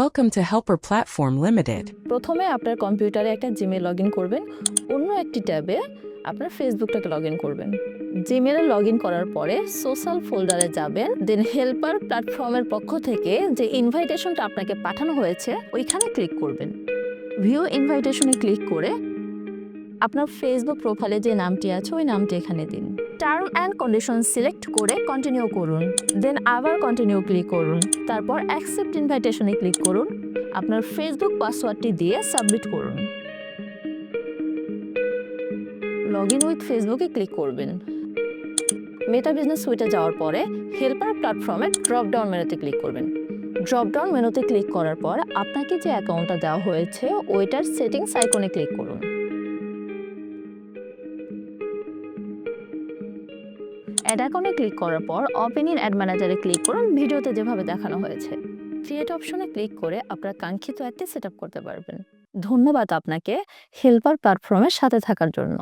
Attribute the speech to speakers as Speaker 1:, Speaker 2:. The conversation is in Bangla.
Speaker 1: Welcome to Helper Platform Limited.
Speaker 2: প্রথমে আপনার কম্পিউটারে একটা জিমেল লগ করবেন, অন্য একটি ট্যাবে আপনার ফেসবুকটাকে লগ করবেন জিমেলে লগ করার পরে সোশ্যাল ফোল্ডারে যাবেন দেন হেল্পার প্ল্যাটফর্মের পক্ষ থেকে যে ইনভাইটেশনটা আপনাকে পাঠানো হয়েছে, ওইখানে ক্লিক করবেন ভিউ ইনভাইটেশনে ক্লিক করে আপনার ফেসবুক প্রোফাইলে যে নামটি আছে, ওই নামটি এখানে দিন। টার্ম অ্যান্ড কন্ডিশন সিলেক্ট করে কন্টিনিউ করুন। দেন আবার কন্টিনিউ ক্লিক করুন। তারপর অ্যাকসেপ্ট ইনভাইটেশনে ক্লিক করুন। আপনার ফেসবুক পাসওয়ার্ডটি দিয়ে সাবমিট করুন। লগ ইন উইথ ফেসবুকে ক্লিক করবেন। মেটা বিজনেস সুইটে যাওয়ার পরে হেল্পার প্ল্যাটফর্মে ড্রপ ডাউন মেনুতে ক্লিক করবেন। ড্রপ ডাউন মেনুতে ক্লিক করার পর আপনাকে যে অ্যাকাউন্টটা দেওয়া হয়েছে, ওইটার সেটিংস আইকনে ক্লিক করুন। অ্যাড অ্যাকাউন্টে ক্লিক করার পর ওপেন ইন অ্যাড ম্যানেজারে ক্লিক করুন, ভিডিওতে যেভাবে দেখানো হয়েছে। ক্রিয়েট অপশনে ক্লিক করে আপনার কাঙ্ক্ষিত অ্যাডটি সেট করতে পারবেন। ধন্যবাদ আপনাকে হেল্পার প্ল্যাটফর্মের সাথে থাকার জন্য।